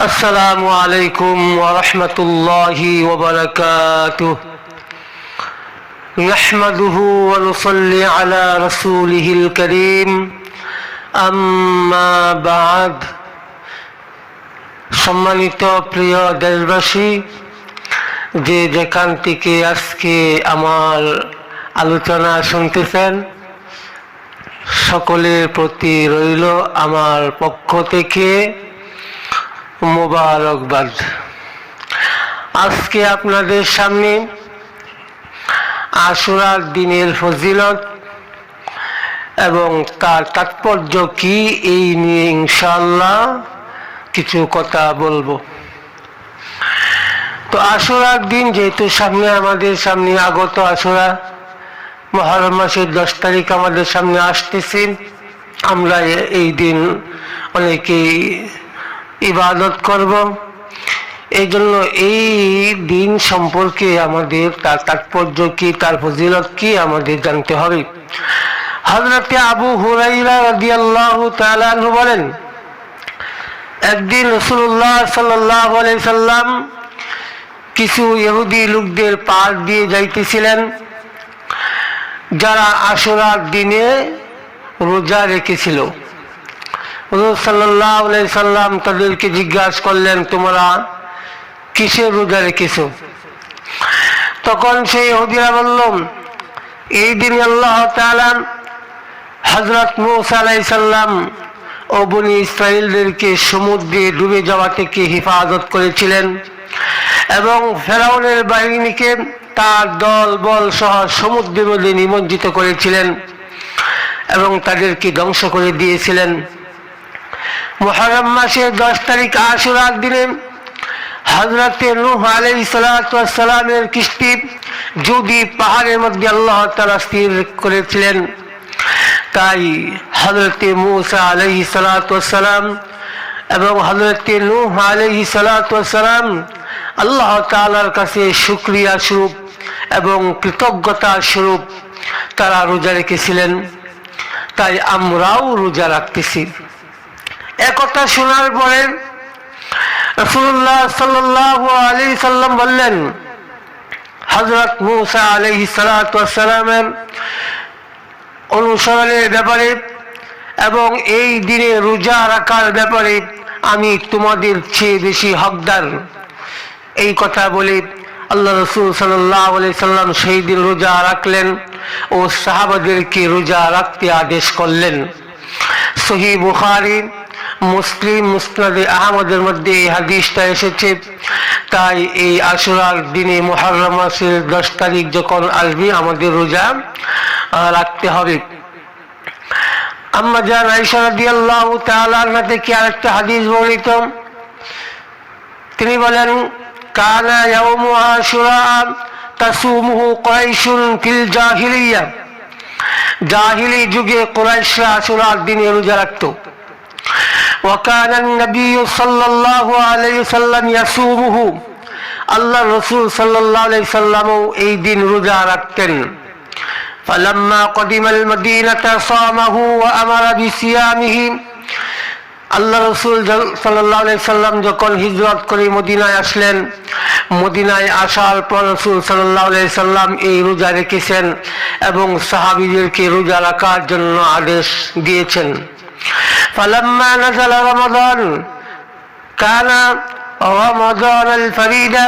السلام عليكم ورحمة الله وبركاته نحمده ونصلي على رسوله الكريم أما بعد সম্মানিত প্রিয় দেশবাসী যে যেখান থেকে আজকে আমার আলোচনা শুনতেছেন সকলের প্রতি রইল আমার পক্ষ থেকে মোবারকবাদ। আজকে আপনাদের সামনে আশুরার দিনের ফজিলত এবং তার তাৎপর্য কি এই নিয়ে ইনশাল্লাহ কিছু কথা বলব। তো আশুরার দিন যেহেতু সামনে আমাদের সামনে আগত আশুরা, মহরম মাসের দশ তারিখ আমাদের সামনে আসতেছে। আমরা এই দিন অনেকেই ইবাদত করব। এই জন্য এই দিন সম্পর্কে আমাদের তার তাৎপর্য কি, তার ফজিলত কি আমাদের জানতে হবে। হজরতে আবু হুরাইরা রাদিয়াল্লাহু তাআলা বলেন, একদিন রসুল্লাহ সাল্লাহ সাল্লাম কিছু ইহুদি লোকদের পার দিয়ে যাইতেছিলেন। যারা আসরার দিনে রোজা রেখেছিল। সাল্লাম তাদেরকে জিজ্ঞাসা করলেন, তোমরা কিসের রোজা রেখেছ? তখন সেই হদিরা বলল, এই দিন আল্লাহ হজরত মৌসা আলাই সাল্লাম ও বনি ইসরায়েলদেরকে সমুদ্রে ডুবে যাওয়া থেকে হেফাজত করেছিলেন এবং ফেরাউনের বাহিনীকে তার দল, বল সহ সমুদ্রের মধ্যে নিমজ্জিত করেছিলেন এবং তাদেরকে ধ্বংস করে দিয়েছিলেন। মহরম মাসের দশ তারিখ আশুরার দিনে হজরতে নূহ আলাই সালামের কিস্তি যদি পাহাড়ের মধ্যে আল্লাহ তারা স্থির করেছিলেন, তাই হজরতে মুসা আলহি সালাম এবং হজরতে নূহ আলহি সালাম আল্লাহ তালার কাছে শুক্রিয়া স্বরূপ এবং কৃতজ্ঞতা স্বরূপ তারা রোজা রেখেছিলেন। তাই আমরাও রোজা রাখতেছি। একথা শোনার পরে আলী সাল্লাম বললেন হজরত মুসা আলহি সালামের অনুসরণের ব্যাপারে এবং এই দিনে রোজা রাখার ব্যাপারে আমি তোমাদের চেয়ে বেশি হকদার। এই কথা বলে আল্লাহ রসুল সাল্লাহ সাল্লাম সেই দিন রোজা রাখলেন ও সাহাবাদেরকে রোজা রাখতে আদেশ করলেন। সহি বুখারি মুসলিম মুসনাদে আহমদের মধ্যে এই হাদিসটা এসেছে। তাই এই আশুরার দিনে মহরম মাসের দশ তারিখ যখন আসবে, আমাদের রোজা রাখতে হবে। আম্মা জান আইসা রাদিয়াল্লাহু তাআলা আনহা থেকে আরেকটা হাদিস বর্ণিত। তিনি বলেন, কানা ইয়াউমু আশুরা তাসুমুহু কুরাইশুন ফিল জাহিলিয়া। জাহিলি যুগে কুরাইশরা আশুরার দিনে রোজা রাখতো। وكان النبي صلى الله عليه وسلم يصومه আল্লাহ রসুল সাল্লাহ সাল্লামও এই দিন রোজা রাখতেন فلما قدم المدينة صامه وأمر بصيامه আল্লাহ রসুল সাল্লাহ সাল্লাম যখন হিজরত করে মদিনায় আসলেন মদিনায় আসার পর রসুল সাল্লাহ সাল্লাম এই রোজা রেখেছেন এবং সাহাবিদেরকে রোজা রাখার জন্য আদেশ দিয়েছেন فلما نزل رمضان كان رمضان الفريدة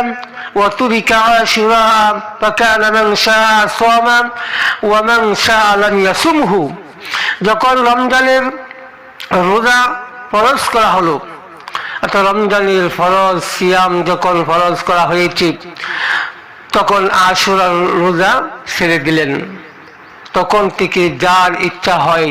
وترك عاشوراء فكان من شاء صام ومن شاء لم يصمه যখন রমজানের রোজা ফরজ করা হলো অর্থাৎ রমজানের ফরজ সিয়াম যখন ফরজ করা হয়েছে তখন আশুরার রোজা ছেড়ে দিলেন তখন থেকে যার ইচ্ছা হয়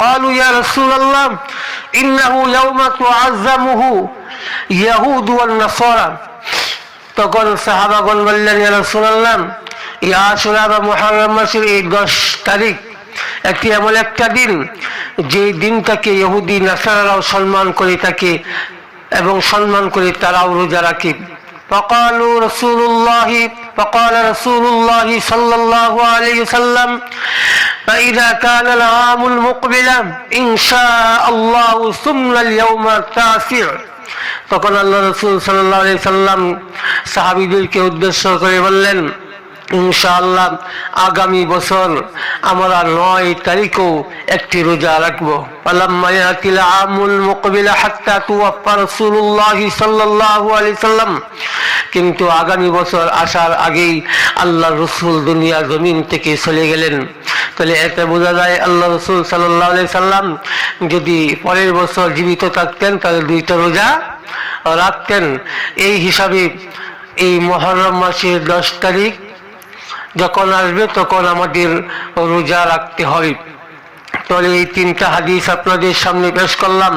قالوا يا رسول الله إنه يوم تعظمه يهود والنصارى তখন সাহাবাগন বললেন রসুল্লাহ এই আশুরা বা মহারম মাসের এই দশ তারিখ একটি এমন একটা দিন যে দিনটাকে ইহুদি নাসারারাও সম্মান করে থাকে এবং সম্মান করে তারাও রোজা রাখে فقالوا رسول الله فقال رسول الله صلى الله عليه وسلم فإذا كان العام المقبل إن شاء الله ثم اليوم التاسع তখন আল্লাহ রসুল সাল্লাহ সাল্লাম সাহাবিদেরকে উদ্দেশ্য করে বললেন ইনশাআল্লাহ আগামী বছর আমরা নয় তারিখও একটি রোজা রাখবো فلما يأتي العام المقبل حتى توفى رسول الله صلى الله عليه وسلم কিন্তু আগামী বছর আসার আগেই আল্লাহ রসুল দুনিয়া জমিন থেকে চলে গেলেন তাহলে এতে বোঝা যায় আল্লাহ রসুল সাল্লাহ সাল্লাম যদি পরের বছর জীবিত থাকতেন তাহলে দুইটা রোজা রাখতেন এই হিসাবে এই মহরম মাসের দশ তারিখ যখন আসবে, তখন আমাদের রোজা রাখতে হবে তাহলে এই তিনটা হাদিস আপনাদের সামনে পেশ করলাম।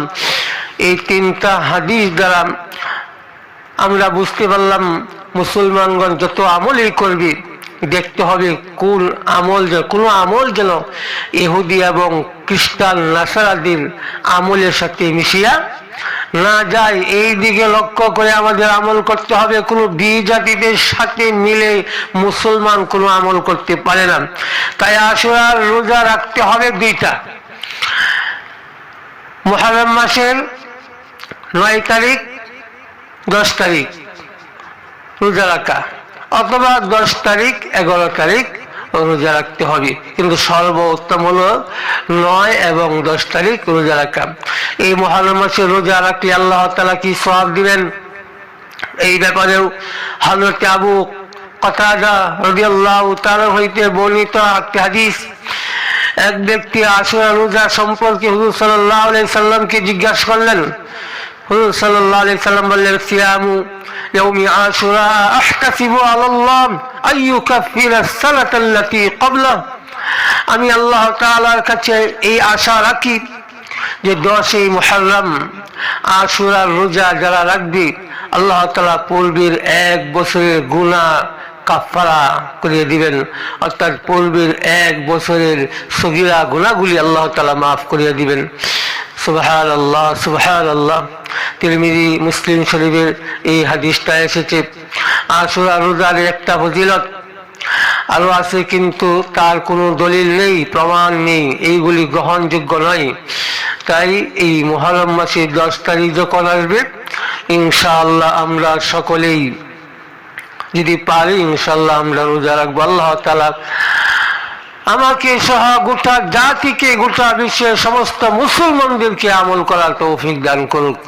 এই তিনটা হাদিস দ্বারা আমরা বুঝতে পারলাম, মুসলমানগণ যত আমলই করবে, দেখতে হবে কোন আমল কোনো আমল যেন ইহুদি এবং খ্রিস্টান, নাসারাদের আমলের সাথে মিশিয়া না যায়, এই দিকে লক্ষ্য করে আমাদের আমল করতে হবে। কোনো বিজাতিদের সাথে মিলে মুসলমান কোনো আমল করতে পারে না। তাই আসরার রোজা রাখতে হবে দুইটা। মহারম মাসের নয় তারিখ, দশ তারিখ রোজা রাখা, অথবা দশ তারিখ, এগারো তারিখ রোজা রাখতে হবে। কিন্তু সর্বোত্তম হলো নয় এবং দশ তারিখ রোজা রাখা। এই মহারম মাসে রোজা রাখলে আল্লাহ তালা কি সব দিবেন? এই ব্যাপারেও হজরত আবু কথাদা রবিআল্লাহ তার হইতে বর্ণিত একটি হাদিস। এক ব্যক্তি আসুরা রোজা সম্পর্কে হুজুর সাল্লাহ সাল্লামকে জিজ্ঞাসা করলেন হুজুর সাল্লাহ সাল্লাম বললেন সিয়ামু يوم عاشوراء أحتسب على الله أن يكفر السنة التي قبله আমি আল্লাহ তাআলার কাছে এই আশা রাখি যে দশই মুহররম আশুরার রোজা যারা রাখবে আল্লাহ তাআলা পূর্বের এক বছরের গুনাহ কাফারা করিয়ে দিবেন অর্থাৎ পূর্বের এক বছরের সগিরা গুণাগুলি আল্লাহ তালা মাফ করিয়ে দিবেন সুবহান আল্লাহ সুবহান আল্লাহ তিরমিজি মুসলিম শরীফের এই হাদিসটা এসেছে। আশুরা রোজার একটা ফজিলত, আরও আছে কিন্তু তার কোনো দলিল নেই, প্রমাণ নেই, এইগুলি গ্রহণযোগ্য নয়। তাই এই মহরম মাসের দশ তারিখ যখন আসবে, ইনশাআল্লাহ আমরা সকলেই যদি পারি ইনশাল্লাহ আমরা রোজা রাখব। আল্লাহ তালা আমাকে সহ গোটা জাতিকে, গোটা বিশ্বের সমস্ত মুসলমানদেরকে আমল করার তৌফিক দান করুক।